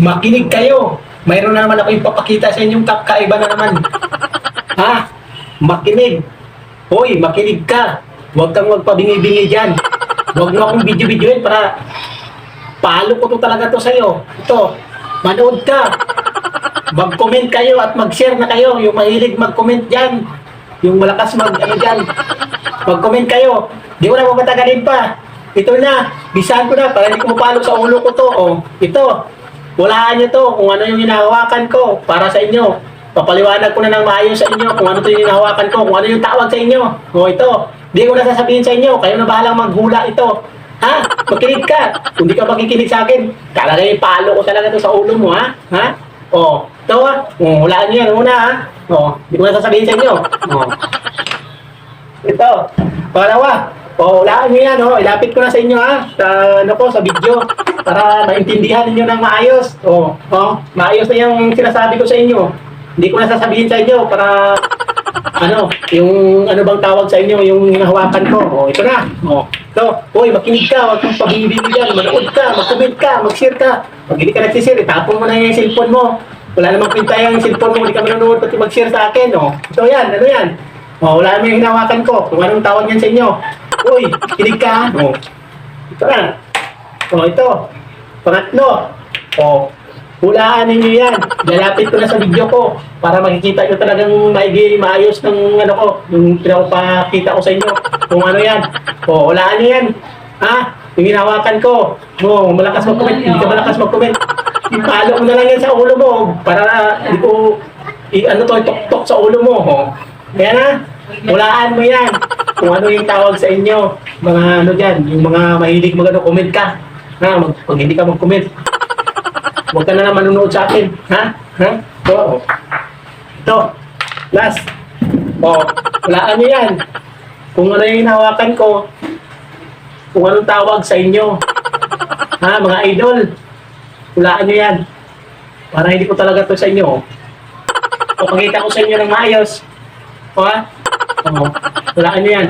Makinig kayo. Mayroon na naman ako ipapakita sa inyong kakaiba na naman. ha? Makinig. Hoy, makinig ka. Huwag kang magpabingi-bingi dyan. Huwag mo akong video-videoin para palo ko to talaga to sa'yo. Ito, manood ka. Mag-comment kayo at mag-share na kayo. Yung mahilig mag-comment dyan. Yung malakas mag, ano dyan. Mag-comment kayo. Di ko na mapatagalin pa. Ito na. Bisahan ko na para hindi ko mapalo sa ulo ko to. Oh, ito. Walaan nyo to kung ano yung hinahawakan ko para sa inyo. Papaliwanag ko na ng maayos sa inyo kung ano to yung hinahawakan ko, kung ano yung tawag sa inyo. O ito, di ko na sasabihin sa inyo, kayo na bahalang maghula ito. Ha? Makinig ka. Kung di ka makikinig sa akin, talaga yung palo ko talaga to sa ulo mo, ha? Ha? O, ito ha. O, hulaan nyo yan muna, ha? O, di ko na sasabihin sa inyo. O. Ito. Pangalawa. O, hulaan nyo yan, o. Ilapit ko na sa inyo, ha? Sa, ano ko, sa video. Para maintindihan ninyo ng maayos. O, o. Maayos na yung sinasabi ko sa inyo. Hindi ko na sasabihin sa inyo para ano, yung ano bang tawag sa inyo, yung hinahawakan ko. O, ito na. O, ito. Uy, makinig ka. Huwag kang pabibili dyan. Manood ka. Mag-comment ka. Mag-share ka. Pag hindi ka nagsishare, itapon mo na yung cellphone mo. Wala namang pinta yung cellphone mo. Hindi ka manonood pati mag-share sa akin. O, ito yan. Ano yan? O, wala naman yung hinahawakan ko. Kung anong tawag yan sa inyo. Uy, kinig ka. O, ito na. O, ito. Pangatlo. O, hulaan ninyo yan. Lalapit ko na sa video ko para makikita nyo talagang maigi, maayos ng ano ko, yung pinapakita ko sa inyo. Kung ano yan. O, hulaan nyo yan. Ha? Yung hinawakan ko. O, malakas mag-comment. Hindi ka malakas mag-comment. Ipalo ko na lang yan sa ulo mo para hindi ko i ano to, tok-tok sa ulo mo. O. Kaya na, hulaan mo yan. Kung ano yung tawag sa inyo. Mga ano dyan, yung mga mahilig mag ano, comment ka. Ha, mag, pag hindi ka mag-comment, Huwag ka na lang manunood sa akin. Ha? Ha? Ito. Ito. Last. O, walaan nyo yan. Kung ano yung hinawakan ko, kung anong tawag sa inyo. Ha, mga idol. Walaan nyo yan. Para hindi ko talaga to sa inyo. O, pakita ko sa inyo ng maayos. O, ha? Walaan nyo yan.